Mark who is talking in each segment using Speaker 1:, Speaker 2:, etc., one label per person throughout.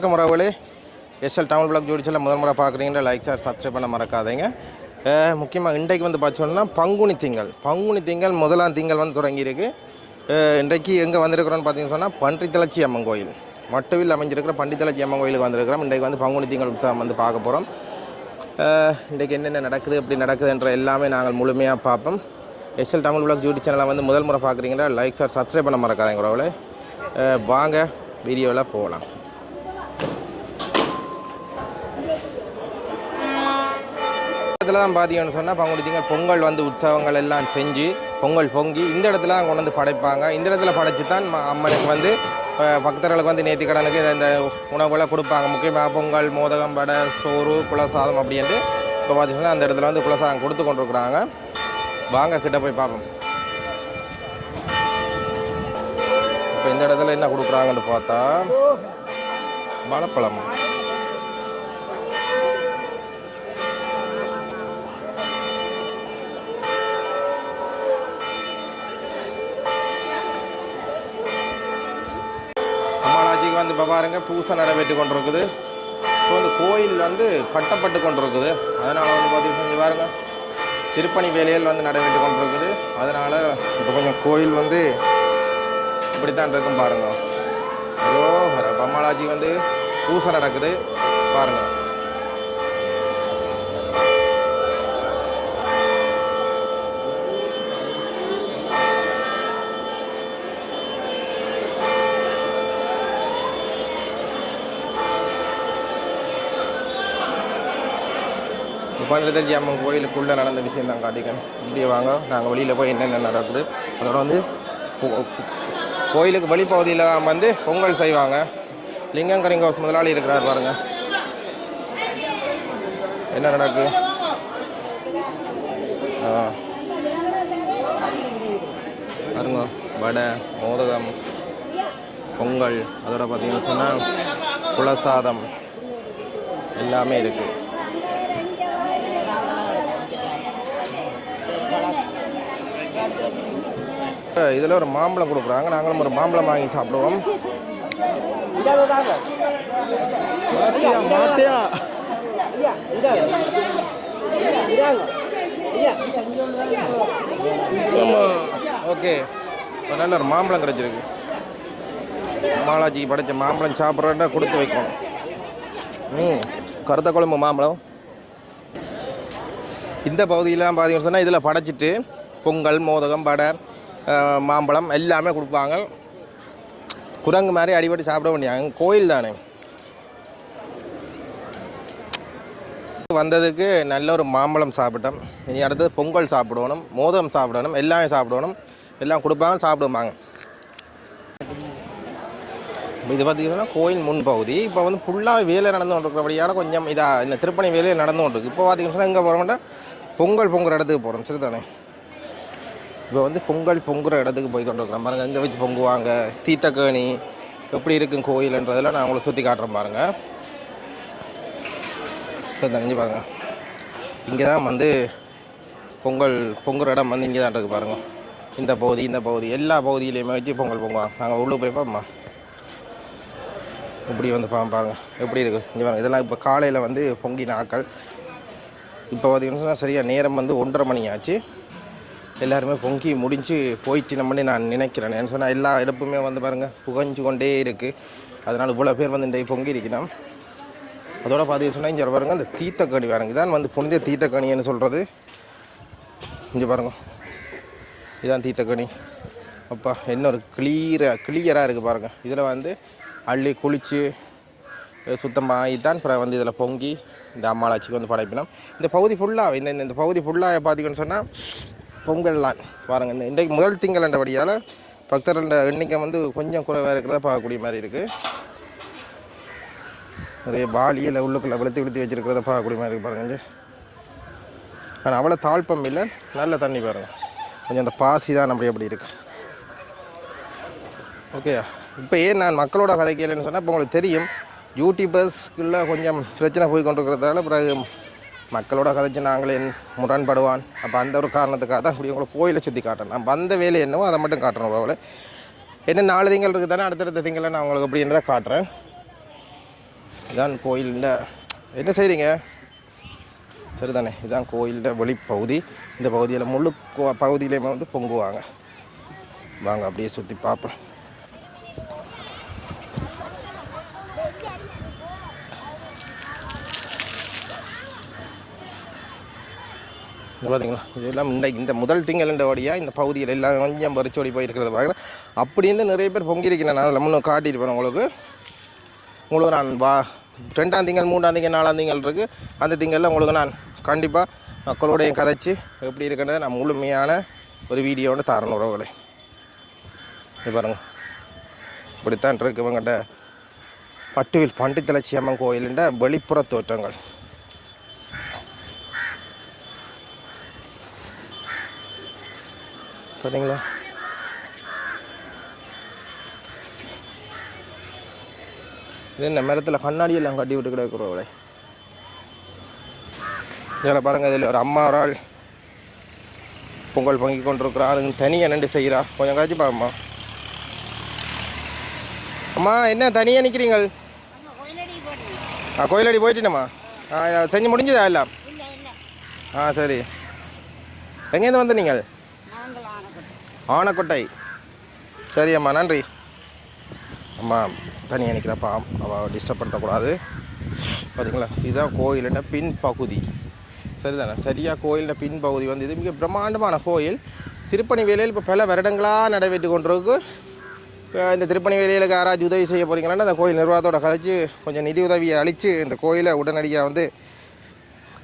Speaker 1: வணக்கம் உறவுகளே. SL down black ஜோடிச்சல முதல் முறை பார்க்குறீங்கன்னா லைக் ஷேர் சப்ஸ்கிரைப் பண்ண மறக்காதீங்க. முக்கியமாக இன்றைக்கு வந்து பார்த்தோன்னா பங்குனி திங்கள். பங்குனி திங்கள் முதலாம் திங்கள் வந்து தொடங்கியிருக்கு. இன்றைக்கு எங்கே வந்திருக்கிறோன்னு பார்த்தீங்கன்னு சொன்னால் பன்றித்தளச்சி அம்மன் கோயில். மட்டுவில் அமைஞ்சிருக்கிற பண்டித்தளச்சி அம்மன் கோயிலுக்கு வந்திருக்கிறோம். இன்றைக்கு வந்து பங்குனி திங்கள் உற்சவம் வந்து பார்க்க போகிறோம் இன்றைக்கு என்னென்ன நடக்குது எப்படி நடக்குதுன்ற எல்லாமே நாங்கள் முழுமையாக பார்ப்போம். எஸ்எல் தமிழ் பிளாக் யூடியூப் சேனலை வந்து முதல் முறை பார்க்குறீங்கன்னா லைக் ஷேர் சப்ஸ்கிரைப் பண்ண மறக்காதீங்க உறவுகளே. வாங்க வீடியோவில் போகலாம். இடத்துல தான் பார்த்தீங்கன்னு சொன்னால் பங்குனி திங்கள் பொங்கல் வந்து உற்சவங்கள் எல்லாம் செஞ்சு பொங்கல் பொங்கி இந்த இடத்துல தான் கொண்டு வந்து படைப்பாங்க. இந்த இடத்துல படைச்சு தான் அம்மனுக்கு வந்து பக்தர்களுக்கு வந்து நேத்தி கடனுக்கு இந்த- இந்த உணவுகளை கொடுப்பாங்க. முக்கியமாக பொங்கல் மோதகம் வடை சோறு குலசாதம் அப்படின்ட்டு இப்போ பார்த்தீங்கன்னா அந்த இடத்துல வந்து குலசாதம் கொடுத்து கொண்டிருக்கிறாங்க. வாங்க கிட்ட போய் பார்ப்போம். இப்போ இந்த இடத்துல என்ன கொடுக்குறாங்கன்னு பார்த்தா வாழைப்பழம். வந்து இப்போ பாருங்க பூசை நடைபெற்று கொண்டிருக்குது. இப்போ வந்து கோயில் வந்து கட்டப்பட்டு கொண்டிருக்குது. அதனால் வந்து பார்த்தீங்கன்னா இங்க பாருங்க திருப்பணி வேலைகள் வந்து நடைபெற்று கொண்டிருக்குது. அதனால் இப்போ கொஞ்சம் கோயில் வந்து இப்படித்தான் இருக்கும் பாருங்க. ஹலோ பம்மாளாஜி வந்து பூசை நடக்குது. பாருங்க. பன்னிரத்தஞ்சி அம்மன் கோயிலுக்குள்ளே நடந்த விஷயம் தான் காட்டிக்கணும். இப்படியே வாங்க. நாங்கள் வெளியில் போய் என்னென்ன நடக்குது. அதோட வந்து கோயிலுக்கு வெளிப்பகுதியில் தான் வந்து பொங்கல் செய்வாங்க. லிங்கங்கரிங்க ஹவுஸ் முதலாளி இருக்கிறார் பாருங்கள் என்ன நடக்கு? ஆ. பாருங்க. வடை மோதகம் பொங்கல். அதோட பார்த்தீங்கன்னு சொன்னால் குலசாதம். எல்லாமே இருக்குது இதில் ஒரு மாம்பழம் கொடுக்குறாங்க. நாங்களும் ஒரு மாம்பழம் வாங்கி சாப்பிடுவோம். ஓகே. நல்ல ஒரு மாம்பழம் கிடைச்சிருக்கு. மாலாஜி படைச்ச மாம்பழம் சாப்பிட்றதா கொடுத்து வைக்கணும் ம் கருத்த குழம்பு மாம்பழம். இந்த பகுதியெலாம் பார்த்தீங்கன்னு சொன்னால் இதில் படைச்சிட்டு பொங்கல் மோதகம் வடை அஹ், மாம்பழம் எல்லாமே கொடுப்பாங்க. குரங்கு மாதிரி அடிபட்டு சாப்பிட வேண்டியாங்க கோயில் தானே. வந்ததுக்கு நல்ல ஒரு மாம்பழம் சாப்பிட்டோம். இனி அடுத்தது பொங்கல் சாப்பிடணும் மோதகம் சாப்பிடணும் எல்லாமே சாப்பிடணும். எல்லாம் கொடுப்பாங்க சாப்பிடுவாங்க. இது பார்த்தீங்கன்னா கோயில் முன்பகுதி. இப்போ வந்து ஃபுல்லாக வேலை நடந்து கொண்டிருக்கிறபடியால் கொஞ்சம் இதாக இந்த திருப்பணி வேலையை நடந்து கொண்டிருக்கு. இப்போ பார்த்தீங்கன்னா இங்கே போகிறோம்னா பொங்கல் பொங்கல் இடத்துக்கு போகிறோம் சரிதானே? இப்போ வந்து பொங்கல் பொங்குற இடத்துக்கு போய் கொண்டிருக்கிறோம் பாருங்கள் எங்கே வச்சு பொங்குவாங்க? தீத்தக்கேணி எப்படி இருக்கும் கோயில்ன்றதெல்லாம் நான் உங்களை சுற்றி காட்டுறேன் பாருங்கள் சரி தெரிஞ்சு பாருங்கள் இங்கே தான் வந்து பொங்கல் பொங்குற இடம் வந்து இங்கே தான் இருக்குது பாருங்கள் இந்த பகுதி இந்த பகுதி எல்லா பகுதியிலையுமே வச்சு பொங்கல் பொங்குவாங்க. நாங்கள் உள்ளே போய் பார்ப்போமா இப்படி வந்து பா பாருங்கள் எப்படி இருக்குது இங்கே பாருங்கள் இதெல்லாம் இப்போ காலையில் வந்து பொங்கின ஆக்கள் இப்போ பார்த்தீங்கன்னா சரியாக நேரம் வந்து ஒன்றரை மணி ஆச்சு. எல்லாருமே பொங்கி முடிஞ்சு போயிட்டு நம்மனே நான் நினைக்கிறேன். ஏன்னு சொன்னால் எல்லா இடப்புமே வந்து பாருங்கள் புகஞ்சு கொண்டே இருக்குது அதனால் இவ்வளோ பேர் வந்து இன்றைக்கு பொங்கி இருக்கணும் அதோட பார்த்து சொன்னால் இங்கே பாருங்கள் இந்த தீத்தக்கணி பாருங்க. இதான் வந்து புனித தீத்தக்கணின்னு சொல்கிறது இங்கே பாருங்க. இதான் தீத்தக்கணி அப்பா என்ன ஒரு கிளியராக கிளியராக இருக்குது பாருங்கள் இதில் வந்து அள்ளி குளித்து சுத்தமாகி தான் அப்புறம் வந்து இதில் பொங்கி இந்த அம்மாளாச்சிக்கு வந்து படைப்பினோம். இந்த பகுதி ஃபுல்லாக இந்த இந்த- இந்த பகுதி ஃபுல்லாக பார்த்திங்கன்னு சொன்னால் பொங்கல்லாம் பாருங்கள் இன்றைக்கு முதல் திங்கள் என்றபடியால் பக்தர்களோட எண்ணிக்கை வந்து கொஞ்சம் குறைவாக இருக்கிறத பார்க்கக்கூடிய மாதிரி இருக்குது நிறைய பாலியில் உள்ளுக்குள்ளே வெளுத்து வெளுத்து வச்சுருக்கிறத பார்க்கக்கூடிய மாதிரி இருக்குது பாருங்க ஆனால் அவ்வளோ தாழ்ப்பம் இல்லை. நல்ல தண்ணி பாருங்கள் கொஞ்சம் அந்த பாசி தான் அப்படி அப்படி இருக்குது ஓகேயா இப்போ ஏன் நான் மக்களோட கதைக்கலன்னு சொன்னால் இப்போ உங்களுக்கு தெரியும் யூடியூபர்ஸ்க்குள்ள கொஞ்சம் பிரச்சனை போய் கொண்டிருக்கிறதால பிறகு மக்களோட கதைச்சு நாங்களே முரண்படுவான். அப்போ அந்த ஒரு காரணத்துக்காக தான் இப்படி உங்களை கோயிலை சுற்றி காட்டுறேன் நான் வந்த வேலை என்னவோ அதை மட்டும் காட்டணும் அவளை என்ன நாலு திங்கள் இருக்குது தானே அடுத்தடுத்த திங்களை நான் உங்களுக்கு அப்படின்றத காட்டுறேன். இதான் கோயிலில். என்ன செய்கிறீங்க சரிதானே இதுதான் கோயிலில் வெளிப்பகுதி. இந்த பகுதியில் முழு கோ- பகுதியிலையுமே வந்து பொங்குவாங்க. வாங்க அப்படியே சுற்றி பார்ப்போம். இது பார்த்தீங்களா இதெல்லாம் இந்த இந்த முதல் திங்கள்ன்ற வழியாக இந்த பகுதியில் எல்லாம் கொஞ்சம் பறிச்சோடி போயிருக்கிறத பார்க்குறேன். அப்படின்னு நிறைய பேர் பொங்கியிருக்கிறேன் நான் அதில் முன்னே காட்டியிருப்பேன் உங்களுக்கு. உங்களுக்கு நான் வா ரெண்டாம் திங்கள் மூன்றாம் திங்கள் நாலாம் திங்கள் இருக்குது அந்த திங்களில் உங்களுக்கு நான் கண்டிப்பாக மக்களோடையும் கதைச்சு எப்படி இருக்குன்றதை நான் முழுமையான ஒரு வீடியோன்னு தரணும் உறவுகளை. இது பாருங்கள் இப்படித்தான் இருக்கு இவங்ககிட்ட பட்டுவில் பண்டித்தலட்சி அம்மன் கோயிலுன்ற வெளிப்புற தோற்றங்கள். சரிங்களா இது என்ன மரத்தில் கண்ணாடி எல்லாம் கட்டி விட்டு கிடக்குறவளை இதில் பாருங்க இதில் ஒரு அம்மா ஒரு ஆள் பொங்கல் பொங்கி கொண்டிருக்கிறார் தனியாக நின்று செய்கிறா கொஞ்சம் காய்ச்சி பாம்மா அம்மா என்ன தனியாக நிற்கிறீங்கள் ஆ கோயிலடி போயிட்டுனம்மா ஆ செஞ்சு முடிஞ்சதா எல்லாம் ஆ சரி எங்கேருந்து வந்த நீங்கள் ஆனக்கொட்டை. சரி அம்மா நன்றி. அம்மா தனியாக நிற்கிறப்பா அவள் டிஸ்டர்ப் பண்ணக்கூடாது. பார்த்தீங்களா இதுதான் கோயிலுன்ற பின்பகுதி. சரிதானே? சரியாக கோயிலின் பின்பகுதி வந்து இது மிக பிரம்மாண்டமான கோயில். திருப்பணி வேலையில் இப்போ பல வருடங்களாக நடைபெற்று கொண்டிருக்கு. இந்த திருப்பணி வேலைகளுக்கு யாராச்சும் உதவி செய்ய போகிறீங்களான்னு அந்த கோயில் நிர்வாகத்தோட கதைச்சு கொஞ்சம் நிதி உதவியை அளித்து இந்த கோயிலை உடனடியாக வந்து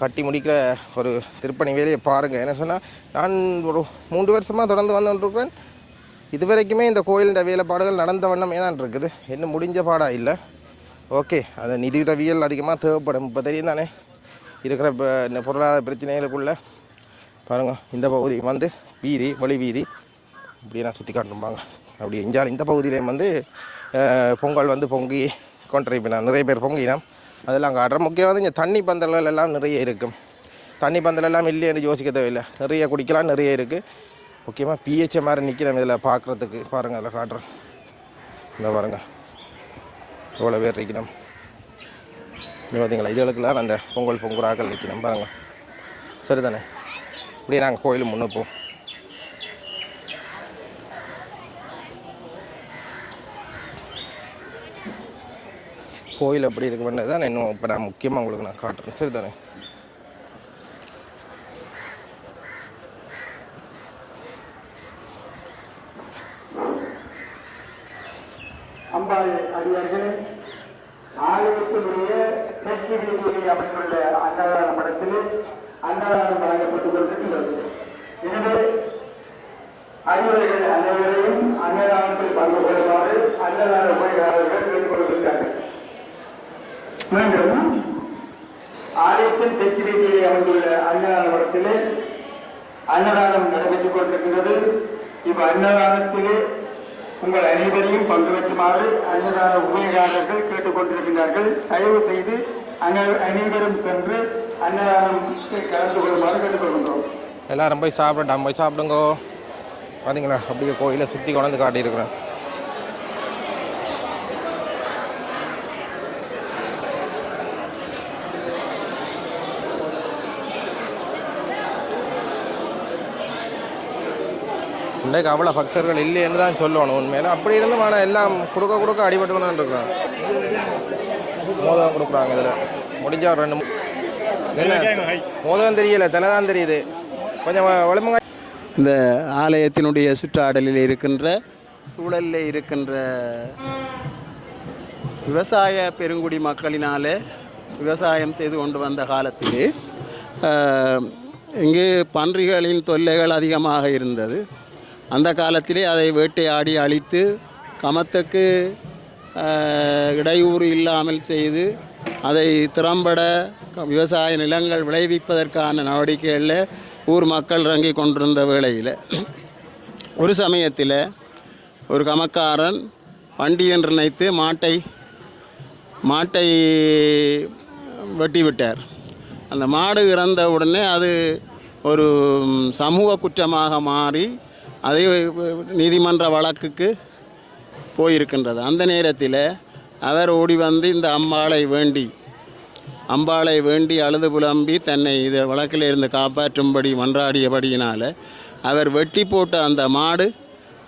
Speaker 1: கட்டி முடிக்கிற ஒரு திருப்பணி வேலையை பாருங்கள் என்ன சொன்னால் நான் ஒரு மூன்று வருஷமாக தொடர்ந்து வந்து கொண்டிருக்கிறேன் இது வரைக்குமே இந்த கோயிலின் வேலைப்பாடுகள் நடந்த வண்ணமே தான் இருக்குது. இன்னும் முடிஞ்ச பாடாக இல்லை. ஓகே அது நிதி உதவிகள் அதிகமாக தேவைப்படும். இப்போ தெரியும் தானே இருக்கிற இந்த பொருளாதார பிரச்சனைகளுக்குள்ள. பாருங்கள் இந்த பகுதி வந்து வீதி வழி வீதி. இப்படி நான் சுற்றி காட்டும்பாங்க அப்படி எஞ்சாலும் இந்த பகுதியிலையும் வந்து பொங்கல் வந்து பொங்கி கொண்டிருப்பினா நிறைய பேர் பொங்கினோம். அதெல்லாம் காட்டுறேன் முக்கியம் வந்து இங்கே தண்ணி பந்தல்கள் எல்லாம் நிறைய இருக்கும் தண்ணி பந்தல் எல்லாம் இல்லைன்னு யோசிக்க தேவையில்லை. நிறைய குடிக்கலாம் நிறைய இருக்குது முக்கியமாக பிஹெச் மாதிரி நிற்கிறேன் இதில் பார்க்குறதுக்கு பாருங்கள் அதில் காட்டுறேன் இந்த பாருங்கள் எவ்வளோ பேர் நிற்கணும் இது பார்த்தீங்களா இதுகளுக்கெல்லாம் அந்த பொங்கல் பொங்குறாக்கள் நிற்கணும் பாருங்கள் சரிதானே? இப்படியே நாங்கள் கோயில் முன்னே போவோம். கோயில் எப்படி இருக்கு பண்ணது தான்? இன்னும் இப்போ நான் முக்கியமாக உங்களுக்கு நான் காட்டுறேன். சரிதானே
Speaker 2: அம்பாள் அடியார்களே ஆலயத்தினுடைய தெற்கு வீதியில் அமைந்துள்ள அன்னதான மடத்தில் அன்னதானம் வழங்கப்பட்டுக் கொண்டிருக்கிறது. எனவே அறிவுரைகள் அனைவரையும் அன்னதானத்தில் பங்கு கொள்ளுமாறு அன்னதான உபயோகாரர்கள் கேட்டுக்கொள்கிறார்கள் மீண்டும் ஆலயத்தின் தெற்கு வீதியிலே அமைந்துள்ள அன்னதானத்திலே அன்னதானம் நடைபெற்றுக் கொண்டிருக்கிறது. இவ் அன்னதானத்திலே உங்கள் அனைவரையும் பங்கு பெற்றுமாறு அன்னதான உபயோகாரர்கள் கேட்டுக்கொண்டிருக்கிறார்கள் தயவு செய்து அனைவரும் சென்று அன்னதானம் கலந்து கொள்ளுமாறு கேட்டுக்கொள்கின்றோம்
Speaker 1: எல்லாரும் போய் சாப்பிடட்டாம் போய் சாப்பிடுங்கோ. பார்த்தீங்களா அப்படியே கோயிலை சுற்றி கொண்டாந்து காட்டியிருக்கிறேன். இன்றைக்கு அவ்வளோ பக்தர்கள் இல்லைன்னு தான் சொல்லணும் உண்மையில். அப்படி இருந்தும் ஆனால் எல்லாம் கொடுக்க கொடுக்க அடிபட்டு தான் இருக்கிறாங்க மோதகம் கொடுக்குறாங்க இதில். முடிஞ்ச ஒரு ரெண்டு என்ன? மோதகம் தெரியல தலை தான் தெரியுது. கொஞ்சம் வளமுங்க
Speaker 3: இந்த ஆலயத்தினுடைய சுற்றாடலில் இருக்கின்ற சூழலில் இருக்கின்ற விவசாய பெருங்குடி மக்களினாலே விவசாயம் செய்து கொண்டு வந்த காலத்திலே இங்கு பன்றிகளின் தொல்லைகள் அதிகமாக இருந்தது. அந்த காலத்திலே அதை வேட்டையாடி அழித்து கமத்துக்கு இடையூறு இல்லாமல் செய்து அதை திறம்பட விவசாய நிலங்கள் விளைவிப்பதற்கான நடவடிக்கைகளில் ஊர் மக்கள் இறங்கி கொண்டிருந்த வேளையில். ஒரு சமயத்தில் ஒரு கமக்காரன் வண்டி என்று நினைத்து மாட்டை மாட்டை வெட்டி விட்டார் அந்த மாடு இறந்த உடனே அது ஒரு சமூக குற்றமாக மாறி அதை நீதிமன்ற வழக்குக்கு போயிருக்கின்றது. அந்த நேரத்தில் அவர் ஓடி வந்து இந்த அம்பாளை வேண்டி அம்பாளை வேண்டி அழுது புலம்பி தன்னை இதை வழக்கில் இருந்து காப்பாற்றும்படி மன்றாடியபடியினால் அவர் வெட்டி போட்ட அந்த மாடு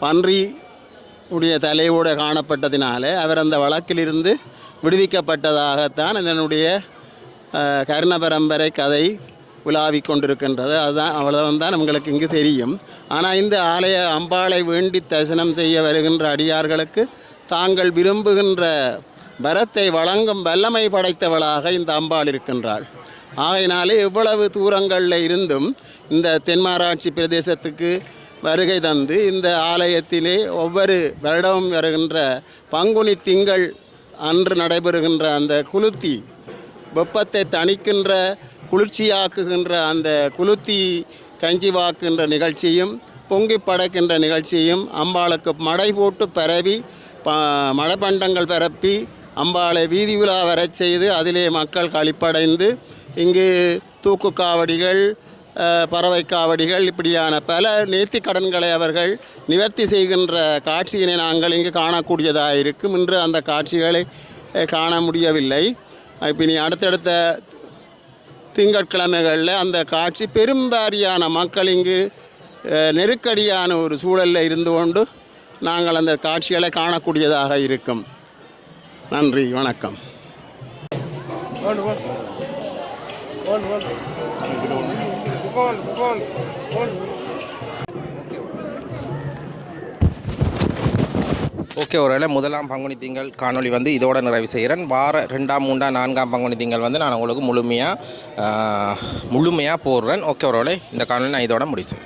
Speaker 3: பன்றி உடைய தலையோடு காணப்பட்டதினால அவர் அந்த வழக்கிலிருந்து விடுவிக்கப்பட்டதாகத்தான் இதனுடைய கர்ண பரம்பரை கதை உலாவிக் கொண்டிருக்கின்றது அதுதான் அவ்வளவுதான் தான் இங்கு தெரியும். ஆனால் இந்த ஆலய அம்பாளை வேண்டி தரிசனம் செய்ய வருகின்ற அடியார்களுக்கு தாங்கள் விரும்புகின்ற வரத்தை வழங்கும் வல்லமை படைத்தவளாக இந்த அம்பாள் இருக்கின்றாள். ஆகையினாலே இவ்வளவு தூரங்களில் இருந்தும் இந்த தென்மாராட்சி பிரதேசத்துக்கு வருகை தந்து இந்த ஆலயத்திலே ஒவ்வொரு வருடமும் வருகின்ற பங்குனி திங்கள் அன்று நடைபெறுகின்ற அந்த குளுத்தி வெப்பத்தை தணிக்கின்ற குளிர்ச்சியாக்குகின்ற அந்த குளுத்தி கஞ்சி வாக்குகின்ற நிகழ்ச்சியும் பொங்கி படைக்கின்ற நிகழ்ச்சியும் அம்பாளுக்கு மடை போட்டு பரவி ப மழைப்பண்டங்கள் பரப்பி அம்பாளை வீதி உலா வரச் செய்து அதிலே மக்கள் களிப்படைந்து இங்கு தூக்கு காவடிகள் பறவை காவடிகள் இப்படியான பல நேர்த்திக் கடன்களை அவர்கள் நிவர்த்தி செய்கின்ற காட்சியினை நாங்கள் இங்கு காணக்கூடியதாக இருக்கும் இன்று அந்த காட்சிகளை காண முடியவில்லை. இப்போ நீ அடுத்தடுத்த திங்கட்கிழமைகளில் அந்த காட்சி பெரும்பாரியான மக்கள் இங்கு நெருக்கடியான ஒரு சூழலில் இருந்து கொண்டு நாங்கள் அந்த காட்சிகளை காணக்கூடியதாக இருக்கும். நன்றி வணக்கம்.
Speaker 1: ஓகே ஒருவேளை முதலாம் பங்குனி திங்கள் காணொளி வந்து இதோட நிறைவு செய்கிறேன். வார ரெண்டாம் மூன்றாம் நான்காம் பங்குனி திங்கள் வந்து நான் உங்களுக்கு முழுமையாக முழுமையாக போடுறேன். ஓகே ஒருவேளை இந்த காணொலி நான் இதோட முடிச்சேன்